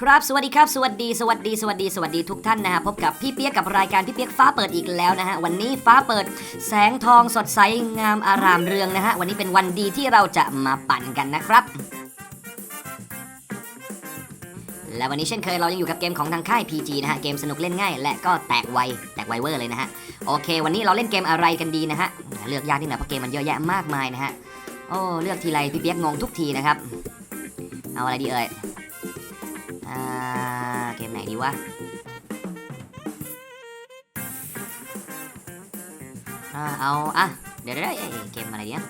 ครับ สวัสดีครับ สวัสดี สวัสดี สวัสดี สวัสดีทุกท่านนะฮะ พบกับพี่เปียกกับรายการพี่เปียกฟ้าเปิดอีกแล้วนะฮะ วันนี้ฟ้าเปิดแสงทองสดใสงามอารามเรืองนะฮะ วันนี้เป็นวันดีที่เราจะมาปั่นกันนะครับ และวันนี้เช่นเคยเรายังอยู่กับเกมของทางค่าย PG นะฮะ เกมสนุกเล่นง่าย และก็แตกไว แตกไวเวอร์เลยนะฮะ โอเค วันนี้เราเล่นเกมอะไรกันดีนะฮะ เลือกยากที่ไหนเพราะเกมมันเยอะแยะมากมายนะฮะ โอ้ เลือกทีไรพี่เปียกงงทุกทีนะครับ เอาอะไรดีเอ่ย วะเอาอะเดี๋ยวเดี๋ยวเดี๋ยเกมอะไรดีนะ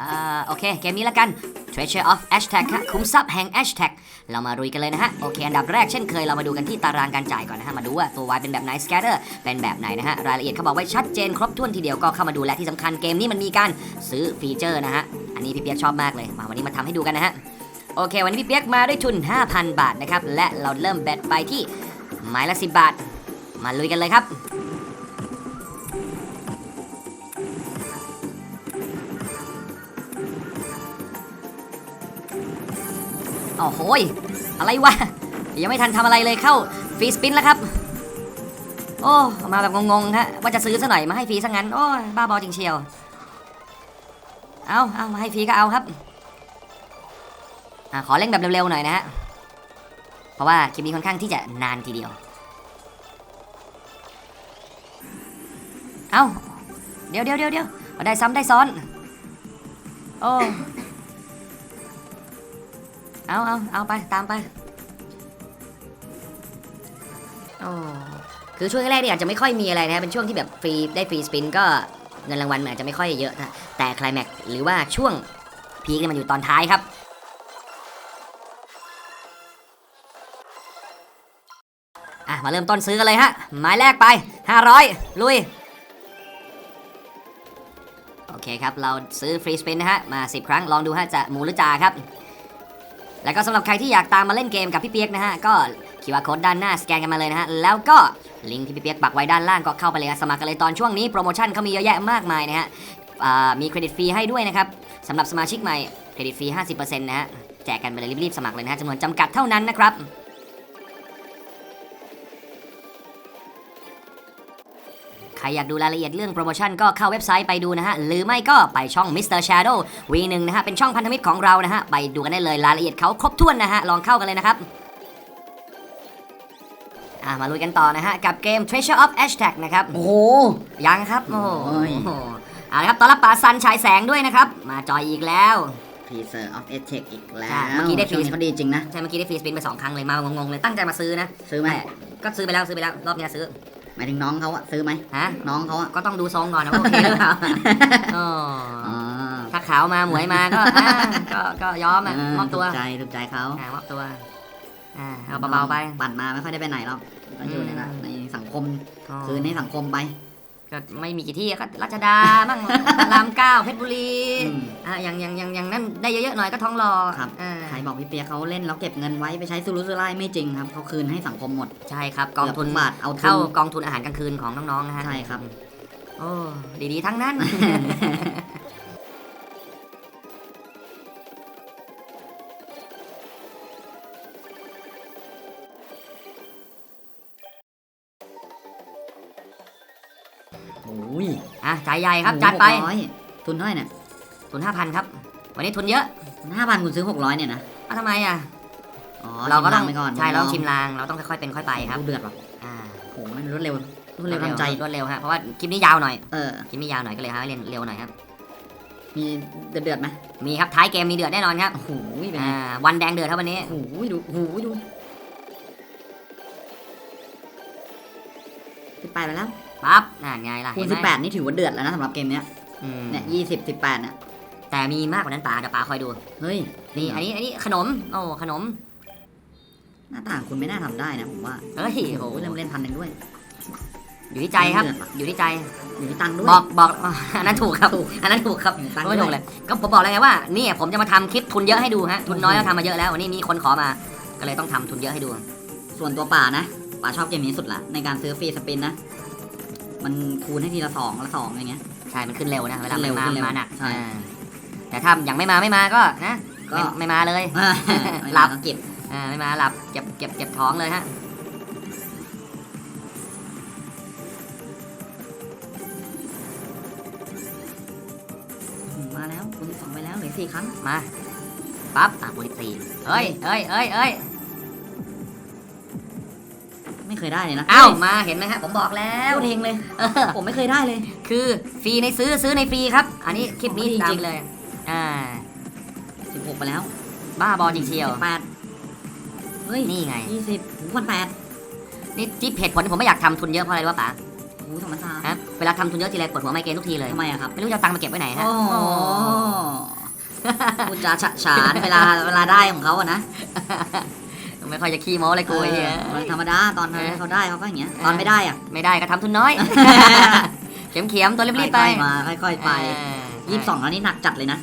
อ่าโอเค เกมนี้ละกัน Treasure of Hashtag ฮะคุ้มทรัพย์แห่ง Hashtag เรามารุยกันเลยนะฮะ โอเค อันดับแรกเช่นเคยเรามาดูกันที่ตารางการจ่ายก่อนนะฮะ มาดูว่าตัว Y เป็นแบบไหน Scatter เป็นแบบไหนนะฮะ รายละเอียดเขาบอกไว้ชัดเจนครบถ้วนทีเดียวก็เข้ามาดูและที่สำคัญเกมนี้มันมีการซื้อฟีเจอร์นะฮะ อันนี้พี่เปียกชอบมากเลย มาวันนี้มาทำให้ดูกันนะฮะ โอเค วันนี้พี่เปียกมาด้วยทุน 5,000 บาทนะครับ และเราเริ่มแบตไปที่ไม้ละ 10 บาท มาลุยกันเลยครับ โอ้โหยอะไรวะ ยังไม่ทันทำอะไรเลยเข้าฟรีสปินแล้วครับ โอ้มาแบบงงๆฮะว่าจะซื้อซะหน่อยมาให้ฟรีซะงั้น โอ้บ้าบอจริงเชียว เอาเอามาให้ฟรีก็เอาครับ อขอเร่งแบบเร็วๆหน่อยนะฮะ เพราะว่าคลิปนี้ค่อนข้างที่จะนานทีเดียว เอ้า เดี๋ยวเดี๋ยวเดี๋ยวเดี๋ยวได้ซ้ำได้ซ้อน โอ้ เอาเอาเอาไปตามไป โอ้คือช่วงแรกๆเนี่ยอาจจะไม่ค่อยมีอะไรนะฮะเป็นช่วงที่แบบฟรีได้ฟรีสปินก็เงินรางวัลมันอาจจะไม่ค่อยเยอะนะแต่คลายแม็กหรือว่าช่วงพีคเนี่ยมันอยู่ตอนท้ายครับ อะมาเริ่มต้นซื้อกันเลยฮะหมายแรกไป 500 ลุย โอเคครับ เราซื้อฟรีสปินนะฮะ มา 10 ครั้งลองดูฮะ จะหมูหรือจ่าครับ แล้วก็สำหรับใครที่อยากตามมาเล่นเกมกับพี่เปียกนะฮะ ก็คิวอาร์โค้ดด้านหน้าสแกนกันมาเลยนะฮะ แล้วก็ลิงก์ที่พี่เปียกปักไว้ด้านล่างก็เข้าไปเลยสมัครกันเลยตอนช่วงนี้โปรโมชั่นเขามีเยอะแยะมากมายนะฮะมีเครดิตฟรีให้ด้วยนะครับสำหรับสมาชิกใหม่เครดิตฟรี 50%นะฮะแจกกันไปเลยรีบๆสมัครเลยนะฮะจำนวนจำกัดเท่านั้นนะครับ ใครอยากดูรายละเอียดเรื่องโปรโมชั่นก็เข้าเว็บไซต์ไปดูนะฮะ หรือไม่ก็ไปช่อง Mr. Shadow V1 นะฮะ เป็นช่องพันธมิตรของเรานะฮะ ไปดูกันได้เลยรายละเอียดเขาครบถ้วนนะฮะ ลองเข้ากันเลยนะครับอะมาลุยกันต่อนะฮะ กับเกม Treasure of Hashtag นะครับ โอ้โห ยังครับ โอ้โหโอ้ย เอาละครับต้อนรับป่าซันฉายแสงด้วยนะครับ มาจอยอีกแล้ว Teaser of e t e c h อีกแล้ใช่วเมื่อกี้ได้ ช่วงฟรีนี้เขาดีจริงนะ ใช่เมื่อกี้ได้ฟรีสปินไปสองครั้งเลยมางงๆเลยตั้งใจมาซื้อนะซื้อไหม แต่ก็ซื้อไปแล้วซื้อไปแล้วรอบนี้ซื้อ หมายถึงน้องเขาอะซื้อไหมฮะน้องเขาอะก็ต้องดูทรงก่อนนะว่าโอเคหรือเปล่าอ๋ออ๋อถ้าขาวมาหมวยมาก็อ่าก็ก็ยอมอะมอบตัวถูกใจถูกใจเขาอ่ามอบตัวอ่าเอาเบาๆไป ปั่นมาไม่ค่อยได้ไปไหนหรอกก็อยู่ในนั้นอืมในสังคมอ๋อคืนในสังคมไป ก็ไม่มีกี่ที่ก็รัชดาบ้างพระรามเก้าเพชรบุรีอืมอ่าอย่างอย่างอย่างอย่างนั้นได้เยอะๆหน่อยก็ท้องรอครับอ่าใครบอกพี่เปียกเขาเล่นแล้วเก็บเงินไว้ไปใช้สุรุ่ยสุร่ายไม่จริงครับเขาคืนให้สังคมหมดใช่ครับกองทุนเกืบทุกบาทเอาทุเข้านกองทุนอาหารกลางคืนของน้องๆนะฮะใช่ครับโอ้ดีๆทั้งนั้น โอ้ยอะจ่ายใหญ่ครับจัดไปหกร้อยทุนเท่าไหร่เนี่ยทุนห้าพันครับ วันนี้ทุนเยอะห้าพันคุณซื้อหกร้อยเนี่ยนะเอาทำไมอะ อ๋อเราก็ต้องชิมลไปก่อนใช่เราต้องชิมลางเราต้องค่อยๆเป็นค่อยไปครับดูเดือดว่ะอ่าโอ้โหมันรวดเร็วรวดเร็วทันใจรวดเร็วฮะเพราะว่าคลิปนี้ยาวหน่อยเออคลิปนี้ยาวหน่อยก็เลยฮะเรียนเร็วหน่อยครับมีเดือดเดือดๆไหมมีครับท้ายเกมมีเดือดแน่นอนครับโอ้โหเป็นไงอ่าวันแดงเดือดครับวันนี้โอ้โหดูโอ้โหดูสิบแปดไปแล้ว ปั๊บน่าไงล่ะคูณเห็นสิบไหแปมดนี่ถือว่าเดือดแล้วนะสำหรับเกมเนี้ยอืมเนี่ยยี่สิบสิบแปดเนี่ยแต่มีมากกว่านั้นป๋าเดี๋ยวป๋าคอยดู เฮ้ยนี่อันนี้อันนี้ขนม โอ้ขนมหน้าต่างคุณไม่น่าทำได้นะผมว่าเฮ้ยโอ้โอ้โหโหเริ่มเล่นพันหนึ่งด้วยอยู่ที่ใจครับเดือดว่ะอยู่ที่ใจ อยู่ที่ตังค์ด้วย บอกบอกอันนั้นถูกครับ อันนั้นถูกครับตังค์ไม่ด้ถูวกยเลย ก็ผมบอกแล้วไงว่าเนี่ยผมจะมาทำคลิปทุนเยอะให้ดูฮะ ทุนน้อยก็ทำมาเยอะแล้ว วันนี้มีคนขอมา ก็เลยต้องทำทุนเยอะให้ดู ส่วนตัวป่านะป่าชอบเกมนี้สุดละในการซื้อฟรีสปินนะ มันคูณให้ทีละสองละสองอย่างเงี้ย ใช่มันขึ้นเร็วนะเวลาขึ้นเร็วมาขึ้นเร็วมาหนักใช่ อ่าแต่ถ้าอย่างไม่มาไม่มาก็นะก็ ไม่ไม่มาเลยไม่หลับก็เก็บ อ่าไม่มาหลับเก็บเก็บเก็บท้องเลยฮะอืมมาแล้วคูณสิบสองไปแล้วเหลือสี่ครั้งมาปั๊บอะคูณสี่เอ้ยเอ้ยเอ้ยเอ้ย ไม่เคยได้เลยนะเอ้ามาเห็นไหมฮะผมบอกแล้แล้ววเองเลยเออผมไม่เคยได้เลย คือฟรีในซื้อซื้อในฟรีครับ อันนี้คลิปนี้อ๋อดีจริตามงเลยอ่าสิบหกไปแล้ว บ้าบอจริงเชียวแปดเฮ้ยนี่ไงยี่สิบพันแปดนี่ที่เหตุผลที่ผมไม่อยากทำทุนเยอะเพราะอะไรรู้ป่ะป๋าโอ้ธรรมศาสตร์ฮะเวลาทำทุนเยอะทีไรปวดหัวไมเกรนทุกทีเลยทำไมอะครับไม่รู้จะเอาตังค์มาเก็บไว้ไหนฮะโอ้โหพูดจาฉะฉานเวลาเวลาได้ของเขาอะนะ ไม่ค่อยจะขี้โม้เลยกูไอ้เหี้ยเออธรรมดาตอนเออเขาได้เขาก็อย่างเงี้ยเออตอนไม่ได้อะไม่ได้ก็ทำทุนน้อย เข็มเขียมๆตัวรีบๆไปค่อยๆมาค่อยๆไปเออยี่สิบสองอันนี้หนักจัดเลยนะ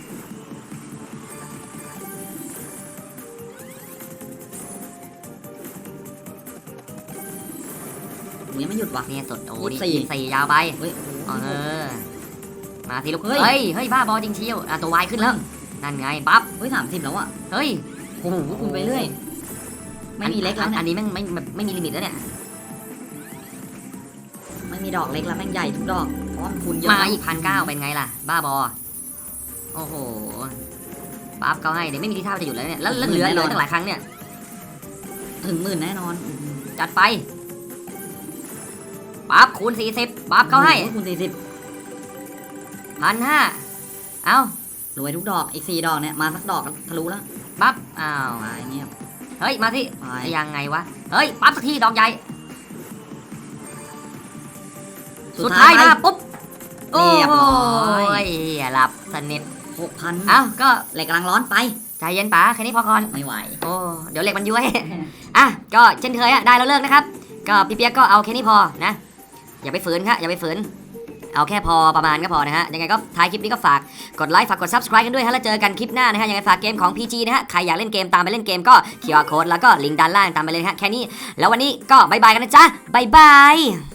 หนูยังไม่หยุดว่ะ เนี่ยสดโอ้ยี่ดิสิบสี่สี่ยาวไปเฮ้ย เออมาทีลูกเฮ้ย เฮ้ยเฮ้ยบ้าบอจริงเชียวอะตัววายขึ้นแล้วนั่นไงปั๊บเฮ้ยสามสิบแล้วอะเฮ้ย โอ้โหคุณไปเรื่อย ไม่มีเล็กแล้วอัเนี่ยนนี้แม่งไม่ไม่ไม่มีลิมิตแล้วเนี่ยไม่มีดอกเล็กแล้วแม่งใหญ่ทุกดอกเพราะว่ามันคูณเยอะมาแล้วอีกพันเก้าเป็นไงล่ะ บ้าบอโอ้โหปั๊บเขาให้เดี๋ยวไม่มีที่ท่าจะหยุดเลยเนี่ยแล้วแล้วเหลือเหลือตั้งหลายครั้งเนี่ย ถึงหมื่นแน่นอน จัดไปปั๊บคูณสี่สิบปั๊บเขาให้คูณสี่สิบพันห้าเอ้ารวยทุกดอกอีกสี่ดอกเนี่ยมาสักดอกก็ทะลุแล้วปั๊บอ้าวไปเงียบ เฮ้ย มาสิไปยังไงวะ เฮ้ย ปั๊บสักทีดอกใหญ่ สุดท้ายมาปุ๊บโอ้เรียบโหร้อยหลับสนิทหกพันเอ้าก็เหล็กกำลังร้อนไป ใจเย็นป๋าแค่นี้พอก่อน ไม่ไหว โอ้ เดี๋ยวเหล็กมันย้วยอะ ก็เช่นเคยอะได้แล้วเลิกนะครับ ก็พี่เปียกก็เอาแค่นี้พอนะ อย่าไปฝืนครับอย่าไปฝืน เอาแค่พอประมาณก็พอนะฮะ ยังไงก็ท้ายคลิปนี้ก็ฝากกดไลค์ฝากกด subscribe กันด้วยฮะ แล้วเจอกันคลิปหน้านะฮะ ยังไงฝากเกมของ PG นะฮะ ใครอยากเล่นเกมตามไปเล่นเกมก็ QR code แล้วก็ลิงก์ด้านล่างตามไปเลยฮะ แค่นี้ แล้ววันนี้ก็บายบายกันนะจ๊ะบายบาย